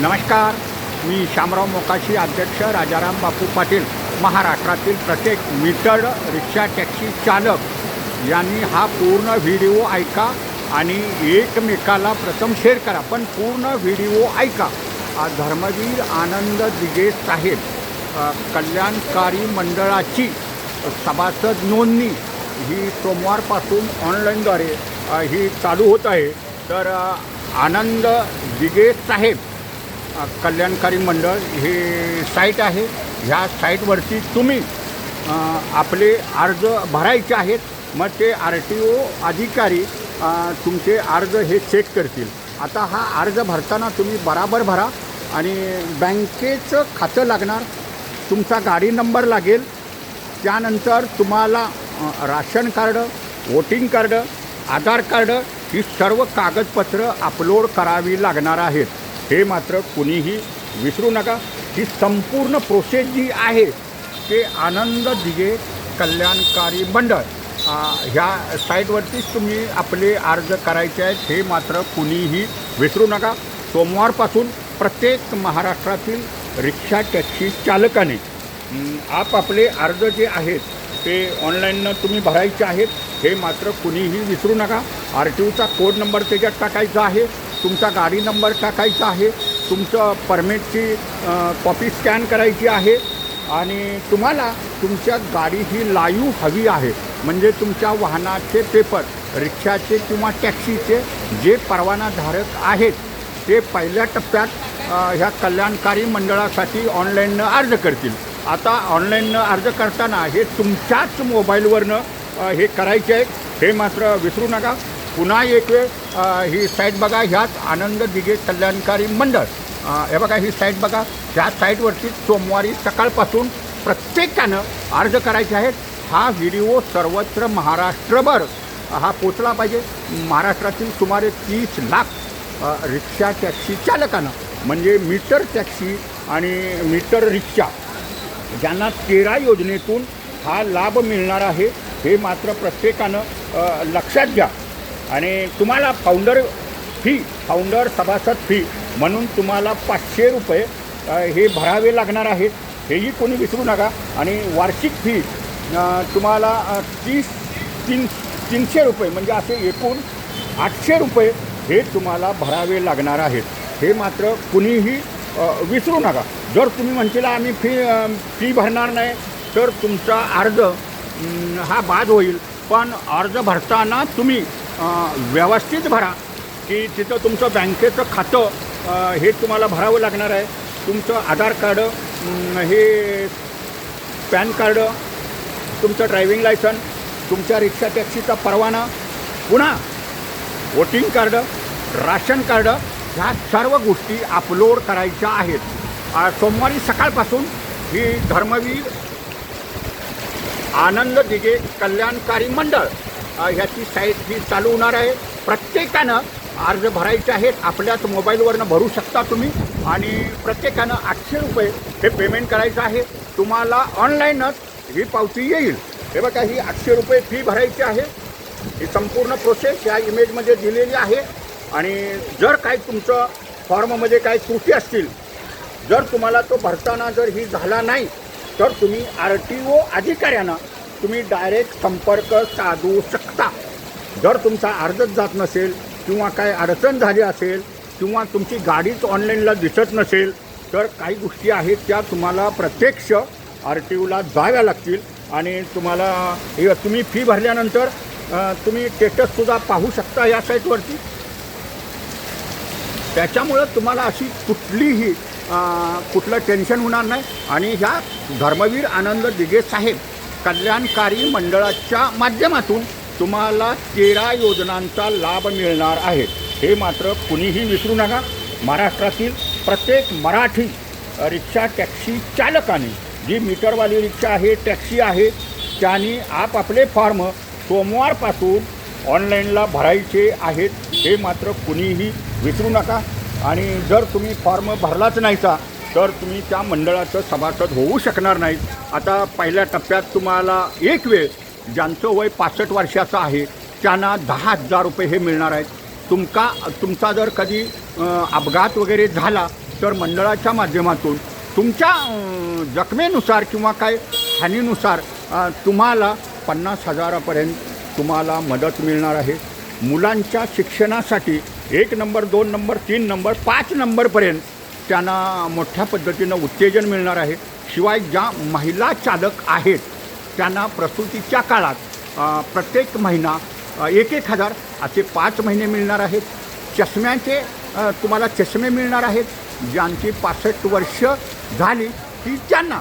नमस्कार मी शामराव मोकाशी अध्यक्ष राजाराम बापू पाटील महाराष्ट्रातील प्रत्येक मीटर रिक्षा टॅक्सी चालक. यांनी हा पूर्ण व्हिडिओ ऐका आणि एकमेकाला प्रथम शेअर करा पण पूर्ण व्हिडिओ ऐका. आ, धर्मवीर आनंद दिगे साहेब कल्याणकारी मंडळाची सभासद नोंदणी. ही सोमवारपासून ऑनलाईनद्वारे ही चालू होत आहे. तर आनंद दिगे साहेब कल्याणकारी मंडळ हे साईट आहे. ह्या साईटवरती तुम्ही आपले अर्ज भरायचे आहेत. मग ते आर टी ओ अधिकारी तुमचे अर्ज हे चेक करतील. आता हा अर्ज भरताना तुम्ही बराबर भरा आणि बँकेचं खातं लागणार तुमचा गाडी नंबर लागेल. त्यानंतर तुम्हाला ration card voting card Aadhaar card ही सर्व कागदपत्रं अपलोड करावी लागणार आहेत. हे मात्र कुणीही विसरू नका. ही संपूर्ण प्रोसेस जी आहे ते आनंद दिगे कल्याणकारी मंडळ. ह्या साईटवरतीच तुम्ही आपले अर्ज करायचे आहेत हे मात्र कुणीही विसरू नका. सोमवारपासून प्रत्येक महाराष्ट्रातील रिक्षा टॅक्सी चालकाने हं, आपापले अर्ज जे आहेत ते ऑनलाईननं तुम्ही भरायचे आहेत हे मात्र कुणीही विसरू नका. आर टी ओचा कोड नंबर त्याच्यात टाकायचा आहे. तुमचा गाडी नंबर टाकायचा आहे तुमचं परमिटची कॉपी स्कॅन करायची आहे आणि तुम्हाला तुमच्या गाडी ही लाईव्ह हवी आहे. म्हणजे तुमच्या वाहनाचे पेपर रिक्षाचे किंवा टॅक्सीचे जे परवानाधारक आहेत ते पहिल्या टप्प्यात ह्या कल्याणकारी मंडळासाठी ऑनलाईननं अर्ज करतील. आता ऑनलाईननं अर्ज करताना हे तुमच्याच मोबाईलवरनं हे करायचे आहे हे मात्र विसरू नका. पुन्हा एक वेळ ही साईट बघा ह्याच आनंद दिगे कल्याणकारी मंडळ. हे बघा ही साईट बघा. ह्या साईटवरती सोमवारी सकाळपासून प्रत्येकानं अर्ज करायचे आहेत. हा व्हिडिओ सर्वत्र महाराष्ट्रभर हा पोचला पाहिजे. महाराष्ट्रातील सुमारे तीस लाख रिक्षा टॅक्सी चालकांना म्हणजे मीटर टॅक्सी आणि मीटर रिक्षा ज्यांना तेरा योजनेतून हा लाभ मिळणार आहे हे मात्र प्रत्येकानं लक्षात घ्या. आणि तुम्हाला फाउंडर फी फाउंडर सभासद फी म्हणून तुम्हाला पाचशे रुपये हे भरावे लागणार आहेत. हेही कोणी विसरू नका. आणि वार्षिक फी तुम्हाला तीस तीन तीनशे रुपये म्हणजे असे एकूण आठशे रुपये हे तुम्हाला भरावे लागणार आहेत. हे मात्र कुणीही विसरू नका. जर तुम्ही म्हणतील आम्ही फी फी भरणार नाही तर तुमचा अर्ज हा बाद होईल. पण अर्ज भरताना तुम्ही व्यवस्थित भरा की तिथं तुमचं बँकेचं खातं हे तुम्हाला भरावं लागणार आहे. तुमचं आधार कार्ड हे पॅन कार्ड तुमचं ड्रायव्हिंग लायसन तुमच्या रिक्षा टॅक्सीचा परवाना पुन्हा वोटिंग कार्ड राशन कार्ड ह्या सर्व गोष्टी अपलोड करायच्या आहेत. सोमवारी सकाळपासून ही धर्मवीर आनंद दिगे कल्याणकारी मंडळ ह्याची साईट ही चालू होणार आहे. प्रत्येकानं अर्ज भरायचे आहेत. आपल्याच मोबाईलवरनं भरू शकता तुम्ही. आणि प्रत्येकानं आठशे रुपये हे पेमेंट करायचं आहे. तुम्हाला ऑनलाईनच ही पावती येईल. हे बघा ही आठशे रुपये फी भरायची आहे. ही संपूर्ण प्रोसेस या इमेजमध्ये दिलेली आहे. आणि जर काही तुमचं फॉर्ममध्ये काही त्रुटी असतील जर तुम्हाला तो भरताना जर ही झाला नाही तर तुम्ही आर टी ओ अधिकाऱ्यांना तुम्ही डायरेक्ट संपर्क साधू शकता. जर तुमचा अर्जच जात नसेल किंवा काय अडचण झाली असेल किंवा तुमची गाडीच ऑनलाईनला दिसत नसेल तर काही गोष्टी आहेत त्या तुम्हाला प्रत्यक्ष आर टी ओला जाव्या लागतील. आणि तुम्हाला हे तुम्ही फी भरल्यानंतर तुम्ही स्टेटससुद्धा पाहू शकता या साईटवरती त्याच्यामुळं तुम्हाला अशी कुठलीही कुठलं टेन्शन होणार नाही. आणि ह्या धर्मवीर आनंद दिगे साहेब कल्याणकारी मंडळाच्या माध्यमातून तुम्हाला तेरा योजनांचा लाभ मिळणार आहे. हे मात्र कुणीही विसरू नका. महाराष्ट्रातील प्रत्येक मराठी रिक्षा टॅक्सी चालकाने जी मीटरवाली रिक्षा आहे टॅक्सी आहे त्यांनी आपापले फॉर्म सोमवारपासून ऑनलाईनला भरायचे आहेत. हे मात्र कुणीही विसरू नका. आणि जर तुम्ही फॉर्म भरलाच नाहीचा तर तुम्ही त्या मंडळाचं सभासद होऊ शकणार नाहीत. आता पहिल्या टप्प्यात तुम्हाला एक वेळ ज्यांचं वय पासष्ट वर्षाचं आहे त्यांना दहा हजार रुपये हे मिळणार आहेत. तुमका तुमचा जर कधी अपघात वगैरे झाला तर मंडळाच्या माध्यमातून तुमच्या जखमेनुसार किंवा काय हानीनुसार तुम्हाला पन्नास हजारापर्यंत तुम्हाला मदत मिळणार आहे. मुलांच्या शिक्षणासाठी एक नंबर दोन नंबर तीन नंबर पाच नंबरपर्यंत त्यांना मोठ्या पद्धतीनं उत्तेजन मिळणार आहे. शिवाय ज्या महिला चालक आहेत त्यांना प्रसूतीच्या काळात प्रत्येक महिना एक एक हजार असे पाच महिने मिळणार आहेत. चष्म्यांचे तुम्हाला चष्मे मिळणार आहेत. ज्यांची पासष्ट वर्ष झाली ती त्यांना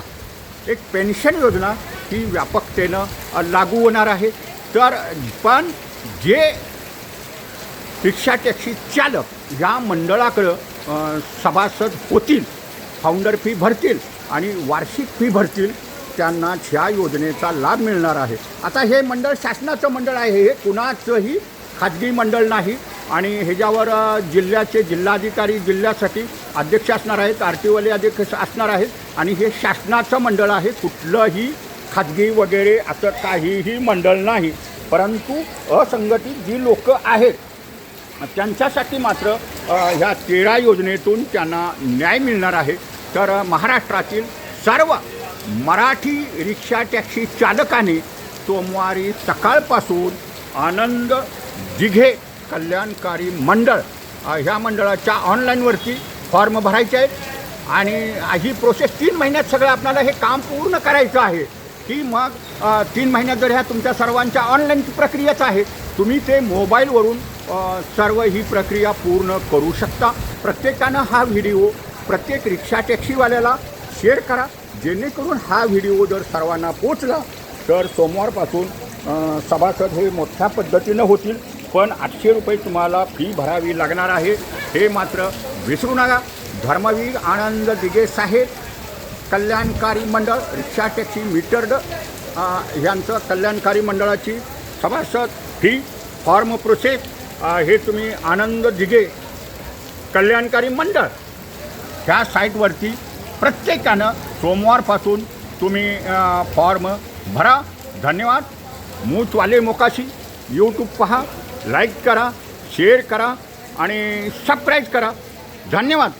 एक पेन्शन योजना ही व्यापकतेनं लागू होणार आहे. तर पण जे रिक्षा टॅक्सी चालक या मंडळाकडं सभासद होतील फाउंडर फी भरतील आणि वार्षिक फी भरतील त्यांना ह्या योजनेचा लाभ मिळणार आहे. आता हे मंडळ शासनाचं मंडळ आहे हे कुणाचंही खाजगी मंडळ नाही आणि ह्याच्यावर जिल्ह्याचे जिल्हाधिकारी जिल्ह्यासाठी अध्यक्ष असणार आहेत आर अध्यक्ष असणार आहेत आणि हे शासनाचं मंडळ आहे कुठलंही खाजगी वगैरे असं काहीही मंडळ नाही. परंतु असंघटित जी लोकं आहेत त्यांच्यासाठी मात्र ह्या तेरा योजनेतून त्यांना न्याय मिळणार आहे. तर महाराष्ट्रातील सर्व मराठी रिक्षा टॅक्सी चालकांनी सोमवारी सकाळपासून आनंद दिघे कल्याणकारी मंडळ ह्या मंडळाच्या ऑनलाईनवरती फॉर्म भरायचे आहेत. आणि ही प्रोसेस तीन महिन्यात सगळं आपल्याला हे काम पूर्ण करायचं आहे. की मग तीन महिन्यात जर ह्या तुमच्या सर्वांच्या ऑनलाईन प्रक्रियाच आहे तुम्ही ते मोबाईलवरून सर्व ही प्रक्रिया पूर्ण करू शकता. प्रत्येकानं हा व्हिडिओ प्रत्येक रिक्षा टॅक्सीवाल्याला शेअर करा. जेणेकरून हा व्हिडिओ जर सर्वांना पोचला तर सोमवारपासून सभासद हे मोठ्या पद्धतीनं होतील. पण आठशे रुपये तुम्हाला फी भरावी लागणार आहे. हे मात्र विसरू नका. धर्मवीर आनंद दिगे साहेब कल्याणकारी मंडळ रिक्षा टॅक्सी मीटर्ड ह्यांचं कल्याणकारी मंडळाची सभासद ही फॉर्म प्रोसेस हे तुम्ही आनंद दिगे कल्याणकारी मंडळ. ह्या साईटवरती प्रत्येकानं सोमवारपासून तुम्ही फॉर्म भरा. धन्यवाद. मूचवाले मोकाशी. यूट्यूब पहा. लाईक करा. शेअर करा. आणि सबस्क्राईब करा. धन्यवाद.